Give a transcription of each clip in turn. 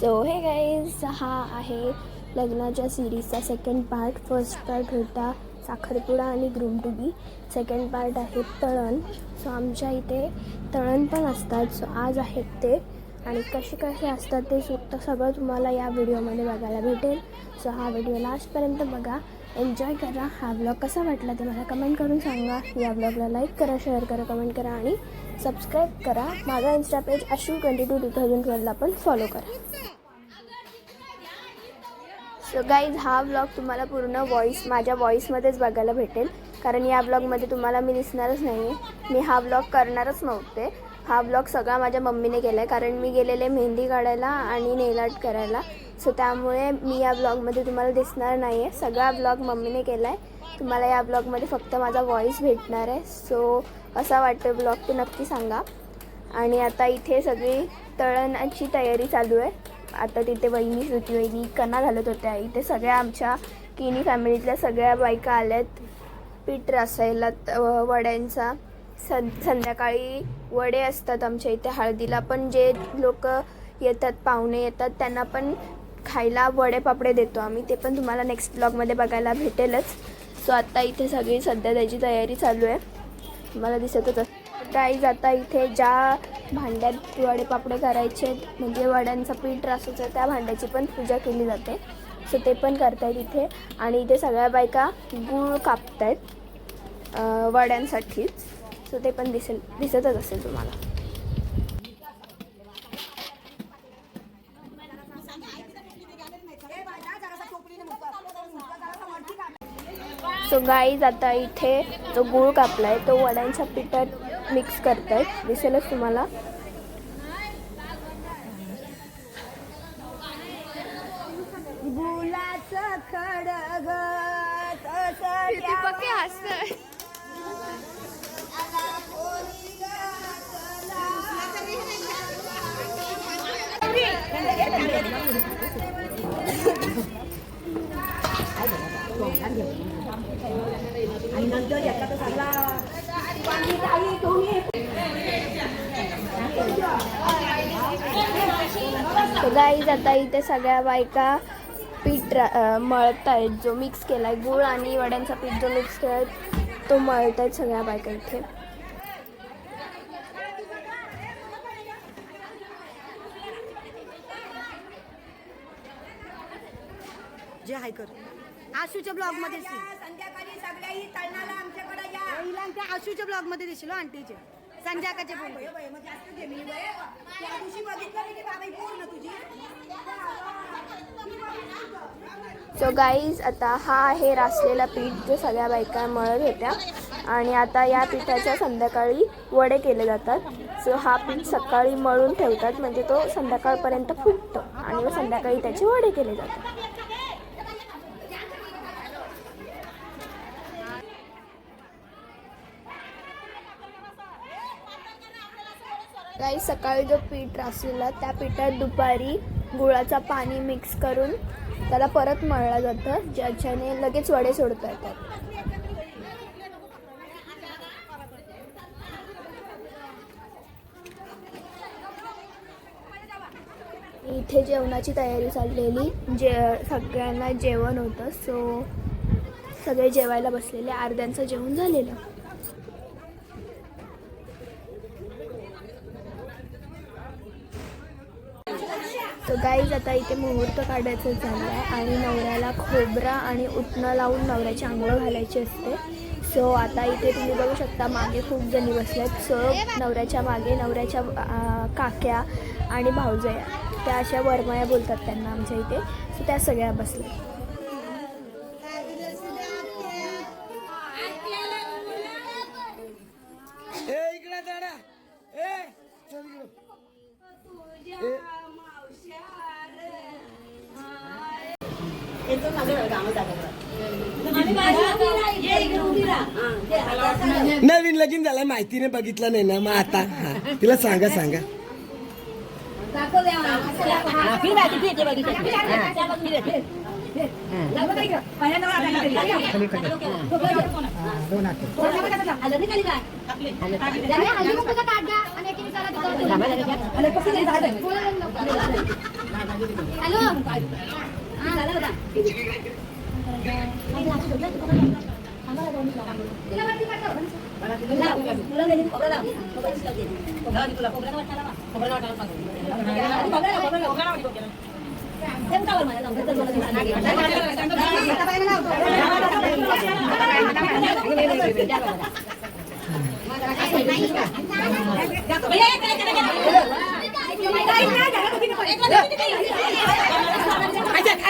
So हे guys हा आहे लग्नाच्या सिरीजचा सेकंड पार्ट फर्स्ट पार्ट होता साखरपुडा आणि groom to be second part आहे तळण. सो आमच्या इथे तळण पण असतात. सो आज आहेत ते. आणि कसे कसे असतात ते सुद्धा सगळं तुम्हाला या व्हिडिओमध्ये बघायला भेटेल. सो हा व्हिडिओ लास्टपर्यंत बघा. एन्जॉय करा. हा ब्लॉग कसा वाटला ते मला कमेंट करून सांगा. या ब्लॉगला लाईक करा शेअर करा कमेंट करा आणि सबस्क्राईब करा. माझा insta page Ashu twenty two two thousand ट्वेल्वला पण फॉलो करा. सो गाईज हा ब्लॉग तुम्हाला पूर्ण व्हॉईस माझ्या व्हॉईसमध्येच बघायला भेटेल. कारण या ब्लॉगमध्ये तुम्हाला मी दिसणारच नाही आहे मी हा ब्लॉग करणारच नव्हते. हा ब्लॉग सगळा माझ्या मम्मीने केला आहे कारण मी गेलेले मेहंदी काढायला आणि नेल आर्ट करायला. सो त्यामुळे मी या ब्लॉगमध्ये तुम्हाला दिसणार नाही आहे सगळा ब्लॉग मम्मीने केला आहे तुम्हाला या ब्लॉगमध्ये फक्त माझा व्हॉईस भेटणार आहे. सो कसा वाटतो ब्लॉग ते नक्की सांगा. आणि आता इथे सगळी तळणाची तयारी चालू आहे. आता तिथे वहिनी सुती वहिनी कणा घालत होत्या. इथे सगळ्या आमच्या किनी फॅमिलीतल्या सगळ्या बायका आल्यात. पीठ रसायला त- वड्यांचा. सं संध्याकाळी वडे असतात आमच्या इथे. हळदीला पण जे लोक येतात पाहुणे येतात त्यांना पण खायला वडे पापडे देतो आम्ही. ते पण तुम्हाला नेक्स्ट ब्लॉगमध्ये बघायला भेटेलच. सो आता इथे सगळी सध्या त्याची तयारी चालू आहे. तुम्हाला दिसतच गाईज आता इथे ज्या भांड्यात वडे पापडे करायचे म्हणजे वड्यांचं पीठ रासायचं त्या भांड्याची पण पूजा केली जाते. सो ते पण करतायत इथे. आणि इथे सगळ्या बायका गूळ कापतायत अं, वड्यांसाठीच सो ते पण दिसेल दिसतच असेल तुम्हाला. सो गाईज आता इथे जो गूळ कापलाय तो वड्यांच्या पिठात मिक्स करतायत. दिसेलच तुम्हाला? गुलाचं खडग आणि नंतर याचा तर सगळा काही तुम्ही गाईज आता इथे सगळ्या बायका पीठ रा- आहेत जो मिक्स केलाय गूळ आणि वड्यांचा पीठ जो मिक्स केलाय तो मळत आहेत सगळ्या बायका इथे. जे हाय कर. आशूच्या ब्लॉगमध्ये संध्याकाळी सगळ्याही तळणाला आमच्याकडे या. त्या आशूच्या ब्लॉगमध्ये दिसलो आंटीचे. संध्याकाळचे त्या दिवशी बघितलं नाही की बाबाई पूर्ण तुझी? सो गाईज आता हा आहे रासलेला पीठ जो सगळ्या बायका मळत होत्या. आणि आता या पिठाच्या संध्याकाळी वडे केले जातात. सो हा पीठ सकाळी मळून ठेवतात म्हणजे तो संध्याकाळपर्यंत फुटतो. आणि मग संध्याकाळी त्याचे वडे केले जातात. काही सकाळी जो पीठ रासलेला त्या पिठात दुपारी गुळाचा पाणी मिक्स करून त्याला परत मळलं जातं ज्याच्याने लगेच वडे सोडता येतात. इथे जेवणाची तयारी चाललेली जे सगळ्यांना जेवण होतं सो सगळे जेवायला बसलेले अर्ध्यांचं जेवण झालेलं. तर गाईज आता इथे मुहूर्त काढायचं झालं आहे आणि नवऱ्याला खोबरा आणि उटणं लावून नवऱ्याची आंघोळ घालायची असते. सो आता इथे तुम्ही बघू शकता मागे खूप जणी बसल्यात सो नवऱ्याच्या मागे नवऱ्याच्या काक्या आणि भाऊजया. त्या अशा वरमया बोलतात त्यांना आमच्या इथे. सो त्या सगळ्या बसल्या. नवीन लगीन झालं माहिती नाही बघितलं नाही ना मग आता हा. तिला सांगा सांगा. Jangan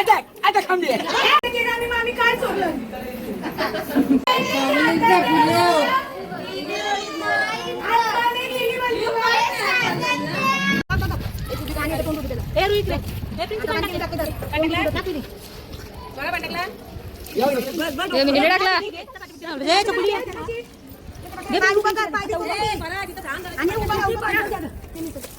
attack, attack from there. Jangan lupa like, share, dan subscribe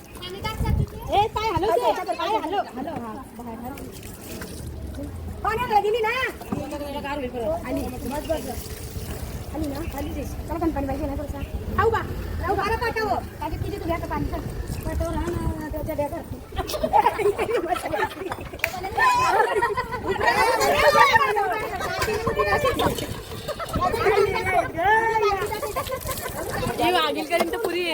ini wakil kalian tuh puri ya,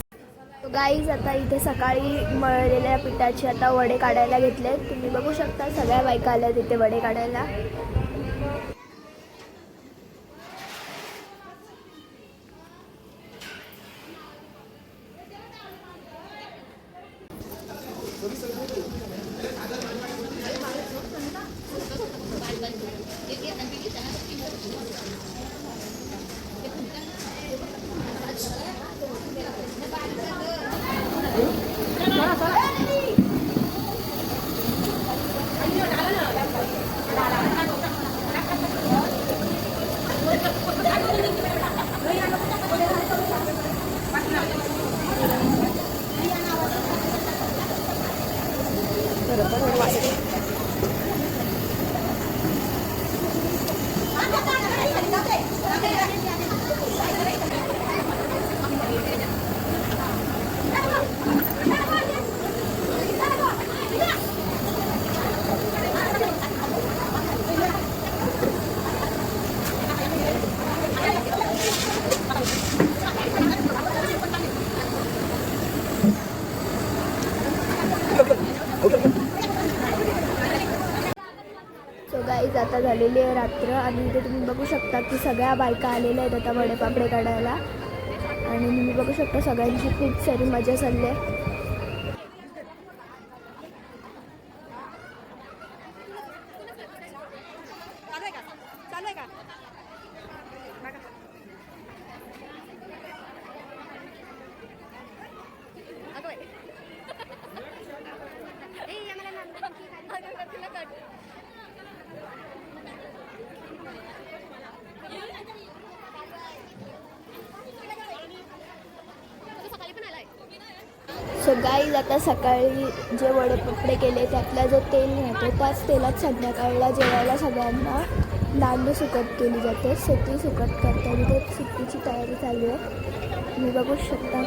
guys आता इथे सकाळी मळलेल्या पिठाचे आता वडे काढायला घेतले तुम्ही बघू शकता सगळ्या बायका आल्या तिथे वडे काढायला सो गाईज आता झालेली आहे रात्र आणि इथे तुम्ही बघू शकता की सगळ्या बायका आलेल्या आहेत आता वडेपापडे काढायला. आणि तुम्ही बघू शकता सगळ्यांची खूप सारी मजा चालली आहे. सो गाईज आता सकाळी जे वडेपपडे केले त्यातला जो तेल मिळतो त्याच तेलात संध्याकाळला जेवायला सगळ्यांना नांदू सुकट केली जाते. शेती सुकट करतात. सुट्टीची तयारी चालू आहे. मी बघू शकता.